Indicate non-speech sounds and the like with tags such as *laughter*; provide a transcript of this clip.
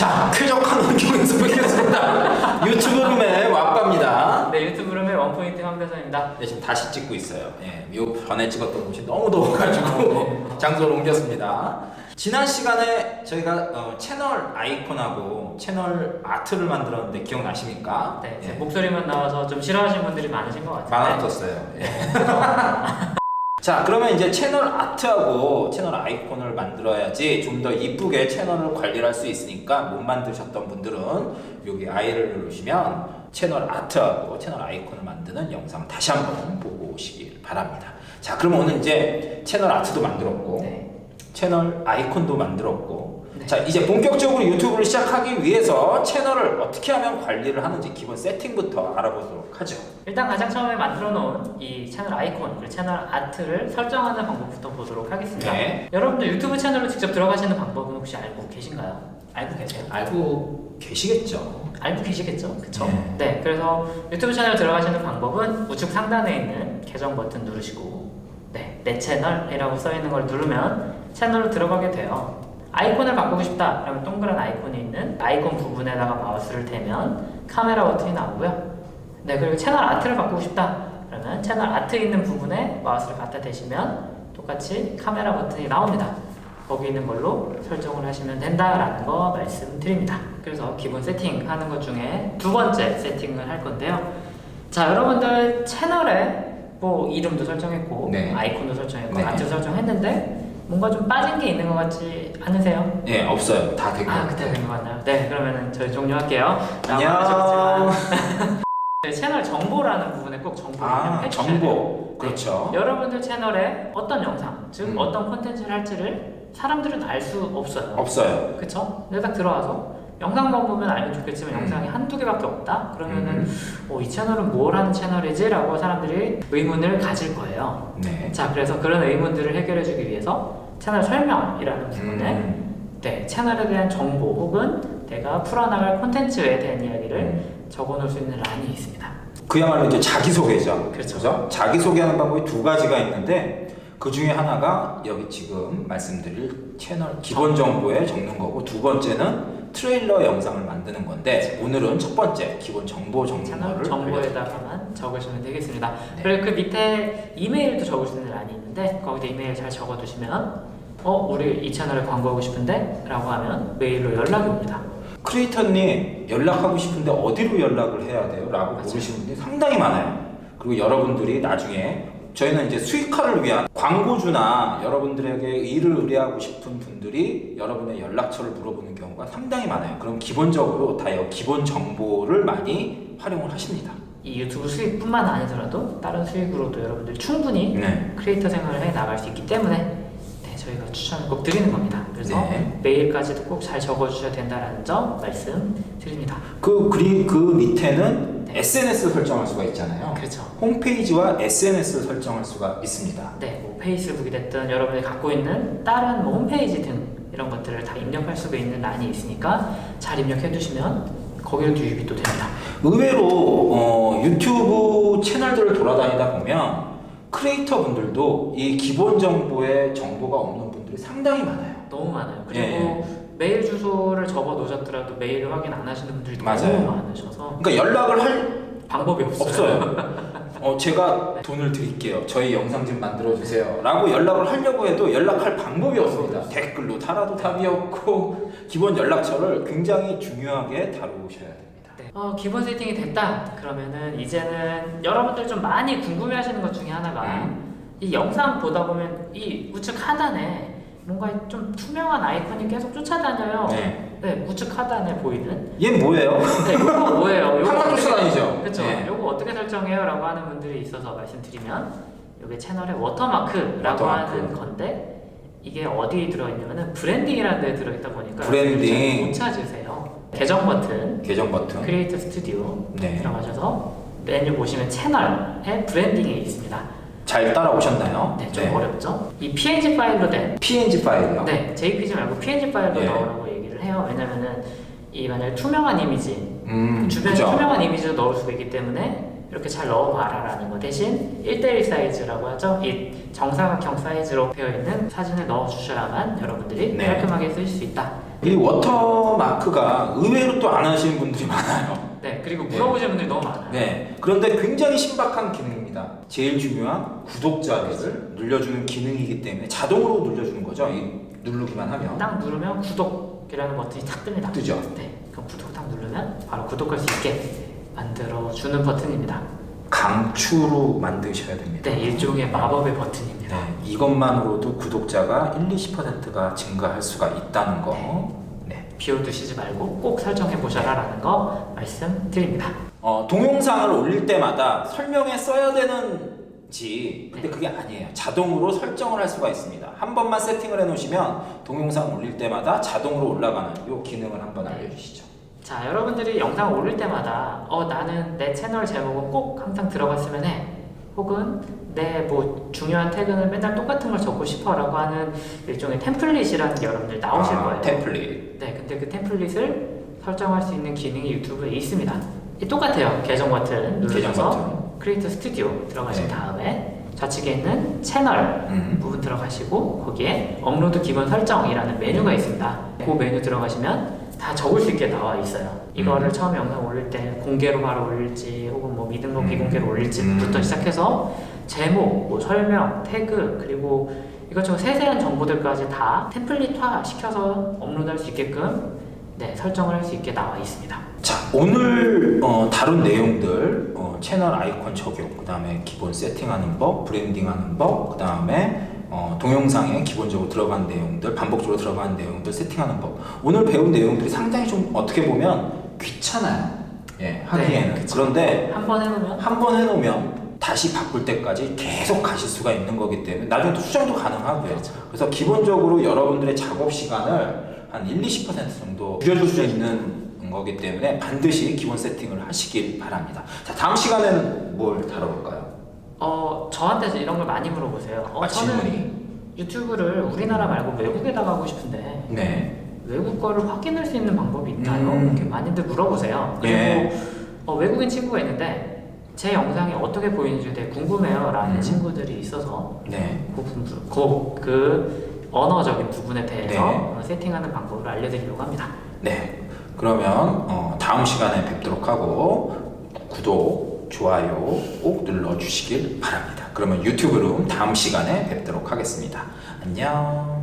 자, 쾌적한 환경에서 뵙겠습니다. *laughs* 유튜브 룸의 왁갑니다. 네, 유튜브 룸의 원포인트 황대선입니다. 네, 지금 다시 찍고 있어요. 예, 요 전에 찍었던 곳이 너무 더워가지고 *laughs* 장소를 옮겼습니다. 지난 시간에 저희가 어, 채널 아이콘하고 채널 아트를 만들었는데 기억나십니까? 네, 제 예, 목소리만 나와서 좀 싫어하시는 분들이 많으신 것 같아요. 많았었어요. 예. *laughs* 자, 그러면 이제 채널 아트하고 채널 아이콘을 만들어야지 좀 더 이쁘게 채널을 관리를 할수 있으니까 못 만드셨던 분들은 여기 아이를 누르시면 채널 아트하고 채널 아이콘을 만드는 영상 다시 한번 보고 오시길 바랍니다. 자, 그럼 오늘 이제 채널 아트도 만들었고 네. 채널 아이콘도 만들었고 네. 자 이제 본격적으로 유튜브를 시작하기 위해서 채널을 어떻게 하면 관리를 하는지 기본 세팅부터 알아보도록 하죠. 일단 가장 처음에 만들어 놓은 이 채널 아이콘, 그리고 채널 아트를 설정하는 방법부터 보도록 하겠습니다. 네. 여러분들 유튜브 채널로 직접 들어가시는 방법은 혹시 알고 계신가요? 알고 계세요? 알고 계시겠죠? 알고 계시겠죠? 그쵸? 네. 네. 그래서 유튜브 채널 들어가시는 방법은 우측 상단에 있는 계정 버튼 누르시고 네, 내 채널이라고 써 있는 걸 누르면 채널로 들어가게 돼요. 아이콘을 바꾸고 싶다 그러면 동그란 아이콘이 있는 아이콘 부분에다가 마우스를 대면 카메라 버튼이 나오고요. 네, 그리고 채널 아트를 바꾸고 싶다 그러면 채널 아트 있는 부분에 마우스를 갖다 대시면 똑같이 카메라 버튼이 나옵니다. 거기 있는 걸로 설정을 하시면 된다라는 거 말씀드립니다. 그래서 기본 세팅 하는 것 중에 두 번째 세팅을 할 건데요. 자, 여러분들 채널에 뭐 이름도 설정했고 네. 아이콘도 설정했고 네. 아트 설정했는데 뭔가 좀 빠진 게 있는 것 같지 않으세요? 네 없어요. 다 된 거. 아, 그때 된것 같나요? 네, 그러면은 저희 종료할게요. 안녕. *laughs* 네, 채널 정보라는 부분에 꼭 정보를 아 해주셔야 돼요. 정보 그렇죠. 여러분들 채널에 어떤 영상, 즉 음. 어떤 콘텐츠를 할지를 사람들은 알 수 없어요. 없어요. 그쵸? 근데 딱 들어와서 영상만 보면 알면 좋겠지만 음. 영상이 한두 개밖에 없다? 그러면은 음. 어, 이 채널은 뭘 하는 채널이지? 라고 사람들이 의문을 가질 거예요. 네. 자, 그래서 그런 의문들을 해결해주기 위해서 채널 설명이라는 부분에 음. 네, 채널에 대한 정보 혹은 내가 풀어나갈 콘텐츠에 대한 이야기를 적어놓을 수 있는 란이 있습니다. 그야말로 이제 자기 소개죠. 그렇죠. 자기 소개하는 방법이 두 가지가 있는데 그 중에 하나가 여기 지금 말씀드릴 채널 기본 정보에 적는 거고 두 번째는 트레일러 영상을 만드는 건데 오늘은 첫 번째 기본 정보 채널 거를 정보에다가만 적으시면 되겠습니다. 네. 그리고 그 밑에 이메일도 적을 수 있는 란이 있는데 거기다 이메일 잘 적어두시면 어 우리 이 채널에 광고하고 싶은데 라고 하면 메일로 연락이 옵니다. 크리에이터님 연락하고 싶은데 어디로 연락을 해야 돼요? 라고. 물으시는 분들이 상당히 많아요. 그리고 여러분들이 나중에 저희는 이제 수익화를 위한 광고주나 여러분들에게 일을 의뢰하고 싶은 분들이 여러분의 연락처를 물어보는 경우가 상당히 많아요. 그럼 기본적으로 다 여- 기본 정보를 많이 활용을 하십니다. 이 유튜브 수익뿐만 아니더라도 다른 수익으로도 여러분들 충분히 네. 크리에이터 생활을 해 나갈 수 있기 때문에 네, 저희가 추천을 꼭 드리는 겁니다. 그래서 네. 메일까지도 꼭 잘 적어주셔야 된다는 점 말씀드립니다. 그, 그리, 그 밑에는 SNS 설정할 수가 있잖아요. 그렇죠. 홈페이지와 SNS를 설정할 수가 있습니다. 네, 뭐 페이스북이 됐든 여러분이 갖고 있는 다른 뭐 홈페이지 등 이런 것들을 다 입력할 수가 있는 란이 있으니까 잘 입력해 두시면 거기로 유입이 또 됩니다. 의외로 어, 유튜브 채널들을 돌아다니다 보면 크리에이터 분들도 이 기본 정보에 정보가 없는 분들이 상당히 많아요. 너무 많아요. 그리고 예. 메일 주소를 적어 놓으셨더라도 메일 확인 안 하시는 분들이 맞아요. 너무 많으셔서 그러니까 연락을 할 방법이 없어요. 없어요. *laughs* 어, 제가 돈을 드릴게요. 저희 영상 좀 만들어 주세요. 라고 연락을 하려고 해도 연락할 방법이 없습니다. 댓글로 달아도 답이 없고 기본 연락처를 굉장히 중요하게 다루셔야. 네. 어, 기본 세팅이 됐다. 그러면은 이제는 여러분들 좀 많이 궁금해하시는 것 중에 하나가 음. 이 영상 보다 보면 이 우측 하단에 뭔가 좀 투명한 아이콘이 계속 쫓아다녀요. 네. 네, 우측 하단에 보이는. 얘 뭐예요? 네, 이거 뭐예요? *laughs* 요거 어떻게- 쫓아다니죠? 그렇죠. 네. 요거 어떻게 설정해요? 라고 하는 분들이 있어서 말씀드리면 요게 채널의 워터마크라고 워터마크. 하는 건데 이게 어디에 들어 있냐면은 브랜딩이라는 데에 들어 있다 보니까 브랜딩. 못 찾으세요. 계정 버튼, 계정 버튼. 크리에이터 스튜디오 네. 들어가셔서 메뉴 보시면 채널에 브랜딩이 있습니다. 잘 따라오셨나요? 네, 좀 어렵죠? 이 PNG 파일로 된 PNG 파일이요. 네, JPG 말고 PNG 파일로 예. 넣으라고 얘기를 해요. 왜냐면은 이 만약 투명한 이미지 음, 주변에 그죠? 투명한 이미지도 넣을 수가 있기 때문에 이렇게 잘 넣어봐라 라는 거 대신 1대1 사이즈라고 하죠. 이 정사각형 사이즈로 되어 있는 사진을 넣어주셔야만 여러분들이 네. 깔끔하게 쓰실 수 있다. 이 워터마크가 의외로 또 안 하시는 분들이 많아요. 네, 그리고 물어보시는 분들이 너무 많아요. 네. 그런데 굉장히 신박한 기능입니다. 제일 중요한 구독자를 눌려주는 기능이기 때문에 자동으로 눌려주는 거죠. 이 누르기만 하면. 딱 누르면 구독이라는 버튼이 딱 뜹니다. 뜨죠. 네, 그럼 구독 딱 누르면 바로 구독할 수 있게 만들어 주는 버튼입니다. 강추로 만드셔야 됩니다. 네, 일종의 마법의 버튼입니다. 네, 이것만으로도 구독자가 1, 20%가 증가할 수가 있다는 거. 네. 비올드 쉬지 말고 꼭 설정해 보셔라라는 거 말씀드립니다. 어, 동영상을 올릴 때마다 설명에 써야 되는지 근데 그게 아니에요. 자동으로 설정을 할 수가 있습니다. 한 번만 세팅을 해 놓으시면 동영상 올릴 때마다 자동으로 올라가는 이 기능을 한번 알려 주시죠. 자, 여러분들이 영상 올릴 때마다 어 나는 내 채널 제목은 꼭 항상 들어갔으면 해. 혹은 내 뭐 중요한 태그는 맨날 똑같은 걸 적고 싶어 라고 하는 일종의 템플릿이라는 게 여러분들 나오실 아, 거예요. 템플릿. 네, 근데 그 템플릿을 설정할 수 있는 기능이 유튜브에 있습니다. 이 똑같아요. 계정 버튼 누르셔서 버튼. 크리에이터 스튜디오 들어가신 네. 다음에 좌측에 있는 채널 음. 부분 들어가시고 거기에 업로드 기본 설정이라는 메뉴가 있습니다. 그 메뉴 들어가시면 다 적을 수 있게 나와 있어요. 이거를 음. 처음 영상 올릴 때 공개로 바로 올릴지 혹은 뭐 미등록 음. 비공개로 올릴지부터 음. 시작해서 제목, 뭐 설명, 태그 그리고 이것저것 세세한 정보들까지 다 템플릿화 시켜서 업로드할 수 있게끔 네, 설정을 할 수 있게 나와 있습니다. 자 오늘 어, 다룬 내용들 어, 채널 아이콘 적용 그 다음에 기본 세팅하는 법 브랜딩하는 법 그 다음에 어, 동영상에 기본적으로 들어간 내용들 반복적으로 들어간 내용들 세팅하는 법 오늘 배운 내용들이 상당히 좀 어떻게 보면 귀찮아요 예, 하기에는 네. 그런데 한 번 해놓으면 한 번 해놓으면 다시 바꿀 때까지 계속 가실 수가 있는 거기 때문에 나중에 또 수정도 가능하고요 그렇죠. 그래서 기본적으로 여러분들의 작업 시간을 한 1, 20% 정도 줄여줄 수 있는 거기 때문에 반드시 기본 세팅을 하시길 바랍니다. 자, 다음 시간에는 뭘 다뤄볼까요? 어 저한테 이런 걸 많이 물어보세요. 어, 아, 저는 질문이. 유튜브를 우리나라 말고 외국에다가 하고 싶은데 네. 외국 거를 확인할 수 있는 방법이 있나요? 음. 이렇게 많이들 물어보세요. 그리고 예. 어, 외국인 친구가 있는데 제 영상이 어떻게 보이는지 되게 궁금해요 라는 음. 친구들이 있어서 네. 그, 부분, 그, 그 언어적인 부분에 대해서 네. 어, 세팅하는 방법을 알려드리려고 합니다. 네. 그러면 어, 다음 시간에 뵙도록 하고 구독, 좋아요 꼭 눌러주시길 바랍니다. 그러면 유튜브로 다음 시간에 뵙도록 하겠습니다. 안녕.